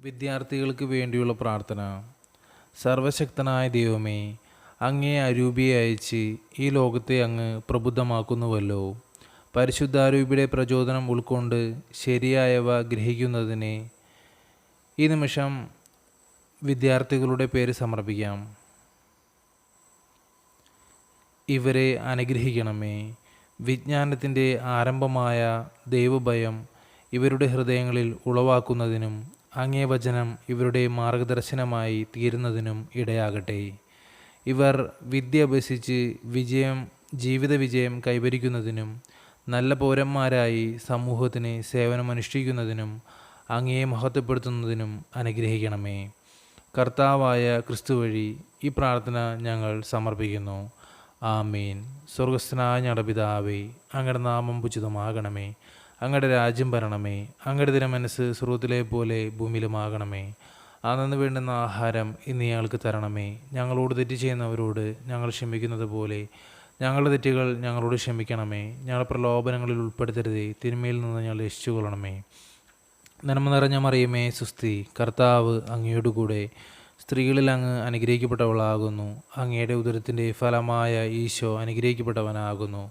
വിദ്യാർത്ഥികൾക്ക് വേണ്ടിയുള്ള പ്രാർത്ഥന. സർവശക്തനായ ദൈവമേ അങ്ങേ അരൂപിയെ അയച്ച് ഈ ലോകത്തെ അങ്ങ് പ്രബുദ്ധമാക്കുന്നുവല്ലോ. പരിശുദ്ധാരൂപിയുടെ പ്രചോദനം ഉൾക്കൊണ്ട് ശരിയായവ ഗ്രഹിക്കുന്നതിന് ഈ നിമിഷം വിദ്യാർത്ഥികളുടെ പേര് സമർപ്പിക്കാം. ഇവരെ അനുഗ്രഹിക്കണമേ. വിജ്ഞാനത്തിന്റെ ആരംഭമായ ദൈവഭയം ഇവരുടെ ഹൃദയങ്ങളിൽ ഉളവാക്കുന്നതിനും അങ്ങേ വചനം ഇവരുടെ മാർഗദർശനമായി തീരുന്നതിനും ഇടയാകട്ടെ. ഇവർ വിദ്യ അഭ്യസിച്ച് വിജയം ജീവിത വിജയം കൈവരിക്കുന്നതിനും നല്ല പൗരന്മാരായി സമൂഹത്തിന് സേവനമനുഷ്ഠിക്കുന്നതിനും അങ്ങേയെ മഹത്വപ്പെടുത്തുന്നതിനും അനുഗ്രഹിക്കണമേ. കർത്താവായ ക്രിസ്തു വഴി ഈ പ്രാർത്ഥന ഞങ്ങൾ സമർപ്പിക്കുന്നു. ആമീൻ. സ്വർഗസ്നായ ഞങ്ങളുടെ പിതാവേ അങ്ങയുടെ നാമം ഉചിതമാകണമേ. അങ്ങയുടെ രാജ്യം ഭരണമേ അങ്ങയുടെ മനസ്സ് സ്രോതിലെ പോലെ ഭൂമിയിലുമാകണമേ. അന്നു വേണ്ടുന്ന ആഹാരം ഇന്ന് ഞങ്ങൾക്ക് തരണമേ. ഞങ്ങളോട് തെറ്റ് ചെയ്യുന്നവരോട് ഞങ്ങൾ ക്ഷമിക്കുന്നത് പോലെ ഞങ്ങളുടെ തെറ്റുകൾ ഞങ്ങളോട് ക്ഷമിക്കണമേ. ഞങ്ങളുടെ പ്രലോഭനങ്ങളിൽ ഉൾപ്പെടുത്തരുതേ തിന്മയിൽ നിന്ന് ഞങ്ങൾ രക്ഷിച്ചുകൊള്ളണമേ. നന്മ നിറഞ്ഞ മറിയമേ സുസ്തി കർത്താവ് അങ്ങയോട് കൂടെ സ്ത്രീകളിൽ അങ്ങ് അനുഗ്രഹിക്കപ്പെട്ടവളാകുന്നു അങ്ങയുടെ ഉദരത്തിന്റെ ഫലമായ ഈശോ അനുഗ്രഹിക്കപ്പെട്ടവനാകുന്നു.